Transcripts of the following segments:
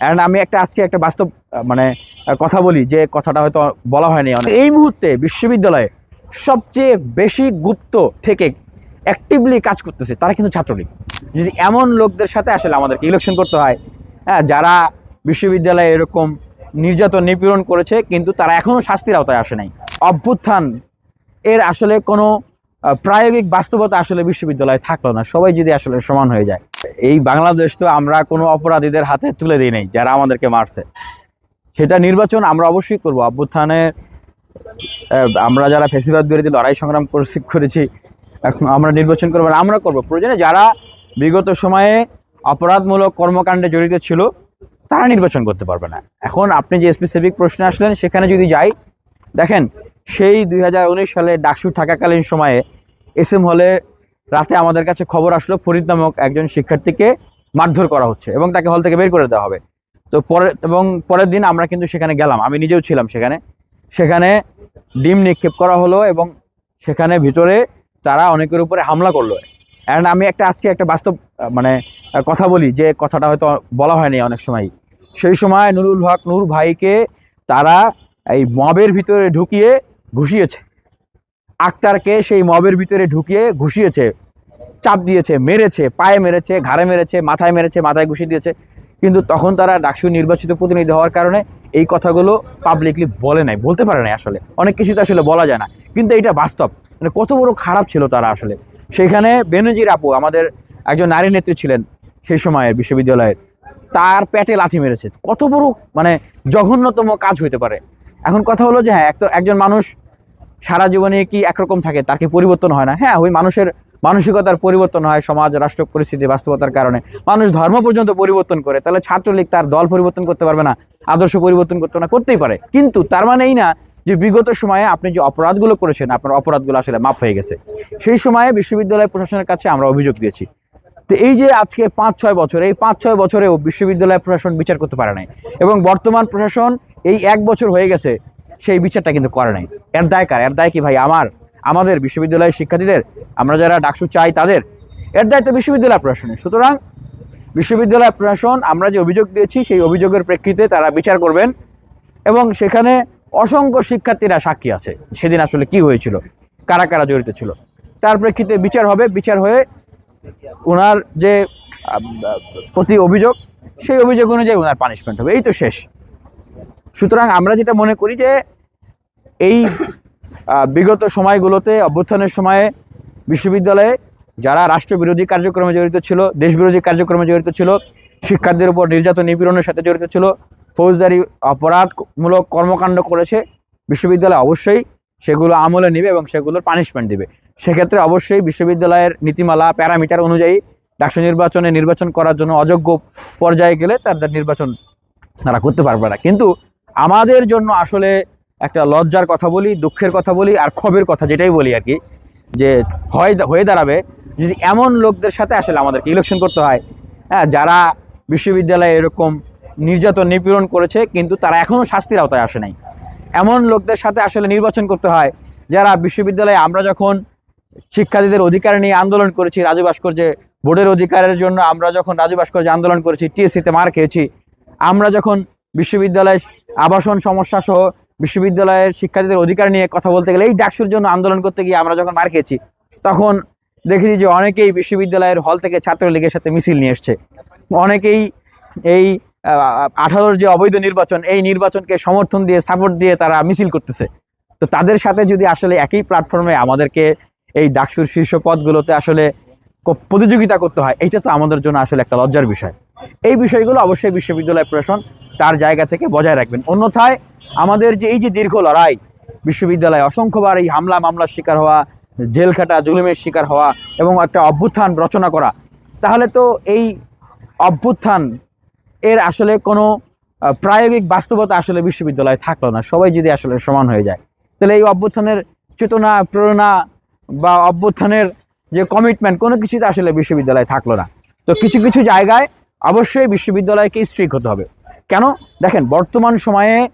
And আমি একটা আজকে একটা বাস্তব মানে কথা বলি যে কথাটা হয়তো বলা হয়নি এই মুহূর্তে বিশ্ববিদ্যালয়ে সবচেয়ে বেশি গুপ্ত থেকে অ্যাক্টিভলি কাজ করতেছে তারা কিন্তু ছাত্রলীগ। যদি এমন লোকদের সাথে আসলে আমাদেরকে ইলেকশন করতে হয় হ্যাঁ যারা বিশ্ববিদ্যালয়ে এরকম নির্যাতন নিপীড়ন করেছে, কিন্তু তারা এখনও শাস্তির আওতায় আসে নাই। অভ্যুত্থান, এর আসলে কোনো প্রায়োগিক বাস্তবতা আসলে বিশ্ববিদ্যালয়ে থাকল না। সবাই যদি আসলে সমান হয়ে যায়। এই বাংলাদেশ তো আমরা কোনো অপরাধীদের হাতে তুলে দিই নাই, যারা আমাদেরকে মারছে। সেটা নির্বাচন আমরা অবশ্যই করব। অভ্যুত্থানে আমরা যারা ফেসিবাদ বিরোধী লড়াই সংগ্রাম করেছি এখন আমরা নির্বাচন করব, আমরা করব। প্রয়োজনে যারা বিগত সময়ে অপরাধমূলক কর্মকাণ্ডে জড়িত ছিল, তারা নির্বাচন করতে পারবে না। এখন আপনি যে স্পেসিফিক প্রশ্নে আসলেন, সেখানে যদি যাই, দেখেন, সেই দুই হাজার উনিশ সালে ডাকসু থাকাকালীন সময়ে এস এম হলে রাতে আমাদের কাছে খবর আসলো ফরিদ নামক একজন শিক্ষার্থীকে মারধর করা হচ্ছে এবং তাকে হল থেকে বের করে দেওয়া হবে। তো পরে, এবং পরের দিন আমরা কিন্তু সেখানে গেলাম। আমি নিজেও ছিলাম সেখানে। সেখানে ডিম নিক্ষেপ করা হলো এবং সেখানে ভিতরে তারা অনেকের উপরে হামলা করল। অ্যান্ড আমি একটা, আজকে একটা বাস্তব মানে কথা বলি যে কথাটা হয়তো বলা হয়নি অনেক সময়। সেই সময় নুরুল হক নূর ভাইকে তারা এই মবের ভিতরে ঢুকিয়ে ঘুষিয়েছে। আক্তারকে সেই মবের ভিতরে ঢুকিয়ে ঘুষিয়েছে, চাপ দিয়েছে, মেরেছে, পায়ে মেরেছে, ঘাড়ে মেরেছে, মাথায় মেরেছে, মাথায় ঘুষি দিয়েছে। কিন্তু তখন তারা ডাকসু নির্বাচিত প্রতিনিধি হওয়ার কারণে এই কথাগুলো পাবলিকলি বলে নাই, বলতে পারে নাই আসলে। অনেক কিছু তো আসলে বলা যায় না। কিন্তু এটা বাস্তব। মানে কত বড় খারাপ ছিল তারা আসলে। সেখানে বেনজির আপু, আমাদের একজন নারী নেত্রী ছিলেন সেই সময়ের বিশ্ববিদ্যালয়ের, তার পেটে লাথি মেরেছে। কত বড় মানে জঘন্যতম কাজ হইতে পারে। এখন কথা হলো যে হ্যাঁ একজন মানুষ সারা জীবনে কি একরকম থাকে? তাকে পরিবর্তন হয় না? হ্যাঁ ওই মানুষের মানসিকতার পরিবর্তন হয় সমাজ, রাষ্ট্র পরিস্থিতি, বাস্তবতার কারণে। মানুষ ধর্ম পর্যন্ত পরিবর্তন করে, তাহলে ছাত্রলীগ তার দল পরিবর্তন করতে পারবে না, আদর্শ পরিবর্তন করতে না, করতেই পারে। কিন্তু তার মানে এই না যে বিগত সময়ে আপনি যে অপরাধগুলো করেছেন, আপনার অপরাধগুলো আসলে মাপ হয়ে গেছে। সেই সময়ে বিশ্ববিদ্যালয় প্রশাসনের কাছে আমরা অভিযোগ দিয়েছি। তো এই যে আজকে পাঁচ ছয় বছর, এই পাঁচ ছয় বছরেও বিশ্ববিদ্যালয় প্রশাসন বিচার করতে পারে নাই। এবং বর্তমান প্রশাসন এই এক বছর হয়ে গেছে সেই বিচারটা কিন্তু করে নাই। এর দায় কার? এর দায় কি ভাই আমার? আমাদের বিশ্ববিদ্যালয়ের শিক্ষার্থীদের, আমরা যারা ডাকসু চাই তাদের। এর দায়িত্ব বিশ্ববিদ্যালয় প্রশাসনের। সুতরাং বিশ্ববিদ্যালয় প্রশাসন, আমরা যে অভিযোগ দিয়েছি, সেই অভিযোগের প্রেক্ষিতে তারা বিচার করবেন এবং সেখানে অসংখ্য শিক্ষার্থীরা সাক্ষী আছে। সেদিন আসলে কি হয়েছিল? কারা কারা জড়িত ছিল? তার প্রেক্ষিতে বিচার হবে। বিচার হয়ে ওনার যে প্রতি অভিযোগ, সেই অভিযোগ অনুযায়ী ওনার পানিশমেন্ট হবে। এই তো শেষ। সুতরাং আমরা যেটা মনে করি যে এই বিগত সময়গুলোতে, অভ্যুত্থানের সময়ে বিশ্ববিদ্যালয়ে যারা রাষ্ট্রবিরোধী কার্যক্রমে জড়িত ছিল, দেশবিরোধী কার্যক্রমে জড়িত ছিল, শিক্ষার্থীদের উপর নির্যাতন নিপীড়নের সাথে জড়িত ছিল, ফৌজদারি অপরাধমূলক কর্মকাণ্ড করেছে, বিশ্ববিদ্যালয় অবশ্যই সেগুলো আমলে নেবে এবং সেগুলোর পানিশমেন্ট দেবে। সেক্ষেত্রে অবশ্যই বিশ্ববিদ্যালয়ের নীতিমালা, প্যারামিটার অনুযায়ী ডাকসু নির্বাচনে নির্বাচন করার জন্য অযোগ্য পর্যায়ে গেলে তাদের নির্বাচন তারা করতে পারবে না। কিন্তু আমাদের জন্য আসলে একটা লজ্জার কথা বলি, দুঃখের কথা বলি আর ক্ষোভের কথা যেটাই বলি আর কি, যে হয় হয়ে দাঁড়াবে। যদি এমন লোকদের সাথে আসলে আমাদেরকে ইলেকশন করতে হয় হ্যাঁ যারা বিশ্ববিদ্যালয়ে এরকম নির্যাতন নিপীড়ন করেছে, কিন্তু তারা এখনও শাস্তির আওতায় আসে নাই। এমন লোকদের সাথে আসলে নির্বাচন করতে হয়, যারা বিশ্ববিদ্যালয়ে আমরা যখন শিক্ষার্থীদের অধিকার নিয়ে আন্দোলন করেছি, রাজু ভাস্কর্যে বোর্ডের অধিকারের জন্য আমরা যখন রাজু ভাস্কর্যে আন্দোলন করেছি টিএসসিতে মার খেয়েছি, আমরা যখন বিশ্ববিদ্যালয় আবাসন সমস্যা সহ বিশ্ববিদ্যালয়ের শিক্ষার্থীদের অধিকার নিয়ে কথা বলতে গেলে এই ডাকসুর জন্য আন্দোলন করতে গিয়ে আমরা যখন মার খেয়েছি, তখন দেখেছি যে অনেকেই বিশ্ববিদ্যালয়ের হল থেকে ছাত্রলীগের সাথে মিছিল নিয়ে এসছে। অনেকেই এই আঠারোর যে অবৈধ নির্বাচন, এই নির্বাচনকে সমর্থন দিয়ে সাপোর্ট দিয়ে তারা মিছিল করতেছে। তো তাদের সাথে যদি আসলে একই প্ল্যাটফর্মে আমাদেরকে এই ডাকসুর শীর্ষ পদগুলোতে আসলে প্রতিযোগিতা করতে হয়, এইটা তো আমাদের জন্য আসলে একটা লজ্জার বিষয়। এই বিষয়গুলো অবশ্যই বিশ্ববিদ্যালয় প্রশাসন তার জায়গা থেকে বজায় রাখবেন। অন্যথায় আমাদের যে এই যে দীর্ঘ লড়াই, বিশ্ববিদ্যালয়ে অসংখ্যবার এই হামলা মামলার শিকার হওয়া, জেল খাটা, জুলুমের শিকার হওয়া এবং একটা অভ্যুত্থান রচনা করা, তাহলে তো এই অভ্যুত্থান এর আসলে কোনো প্রায়োগিক বাস্তবতা আসলে বিশ্ববিদ্যালয়ে থাকল না। সবাই যদি আসলে সমান হয়ে যায়, তাহলে এই অভ্যুত্থানের চেতনা, প্রেরণা বা অভ্যুত্থানের যে কমিটমেন্ট কোনো কিছুতে আসলে বিশ্ববিদ্যালয়ে থাকল না। তো কিছু কিছু জায়গায় অবশ্যই বিশ্ববিদ্যালয়কে স্ট্রিক হতে হবে। কেন? দেখেন, বর্তমান সময়ে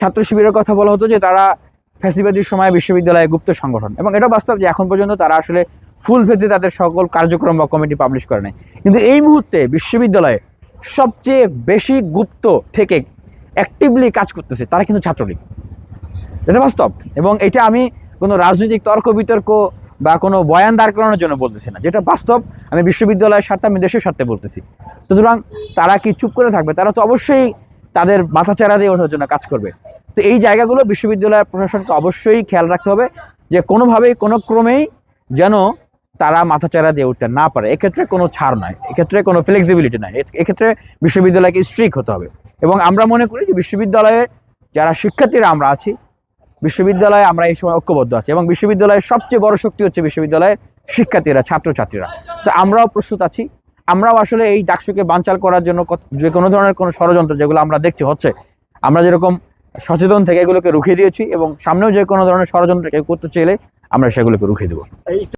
ছাত্র শিবিরের কথা বলা হতো যে তারা ফ্যাসিবাদীর সময় বিশ্ববিদ্যালয়ে গুপ্ত সংগঠন। এবং এটা বাস্তব যে এখন পর্যন্ত তারা আসলে ফুল ফেজে তাদের সকল কার্যক্রম বা কমিটি পাবলিশ করে নাই। কিন্তু এই মুহূর্তে বিশ্ববিদ্যালয়ে সবচেয়ে বেশি গুপ্ত থেকে অ্যাক্টিভলি কাজ করতেছে তারা কিন্তু ছাত্রলীগ। এটা বাস্তব। এবং এটা আমি কোনো রাজনৈতিক তর্ক বিতর্ক বা কোনো বয়ান দাঁড় করানোর জন্য বলতেছি না। যেটা বাস্তব, আমি বিশ্ববিদ্যালয়ের স্বার্থে, আমি দেশের স্বার্থে বলতেছি। সুতরাং তারা কি চুপ করে থাকবে? তারা তো অবশ্যই তাদের মাথা চারা দিয়ে ওঠার জন্য কাজ করবে। তো এই জায়গাগুলো বিশ্ববিদ্যালয় প্রশাসনকে অবশ্যই খেয়াল রাখতে হবে যে কোনোভাবেই, কোনো ক্রমেই যেন তারা মাথাচাড়া দিয়ে উঠতে না পারে। এক্ষেত্রে কোনো ছাড় নয়। এক্ষেত্রে কোনো ফ্লেক্সিবিলিটি নাই এক্ষেত্রে বিশ্ববিদ্যালয়কে স্ট্রিক হতে হবে। এবং আমরা মনে করি যে বিশ্ববিদ্যালয়ের যারা শিক্ষার্থীরা আমরা আছি বিশ্ববিদ্যালয়ে আমরা এই সময় ঐক্যবদ্ধ আছি এবং বিশ্ববিদ্যালয়ের সবচেয়ে বড় শক্তি হচ্ছে বিশ্ববিদ্যালয়ের শিক্ষার্থীরা, ছাত্রছাত্রীরা। তো আমরাও প্রস্তুত আছি। আমরাও আসলে এই ডাকসুকে বানচাল করার জন্য যে কোনো ধরনের কোনো ষড়যন্ত্র যেগুলো আমরা দেখছি, হচ্ছে। আমরা যেরকম সচেতন থেকে এগুলোকে রুখে দিয়েছি এবং সামনেও যে কোনো ধরনের ষড়যন্ত্র কেউ করতে চাইলে আমরা সেগুলোকে রুখে দেবো।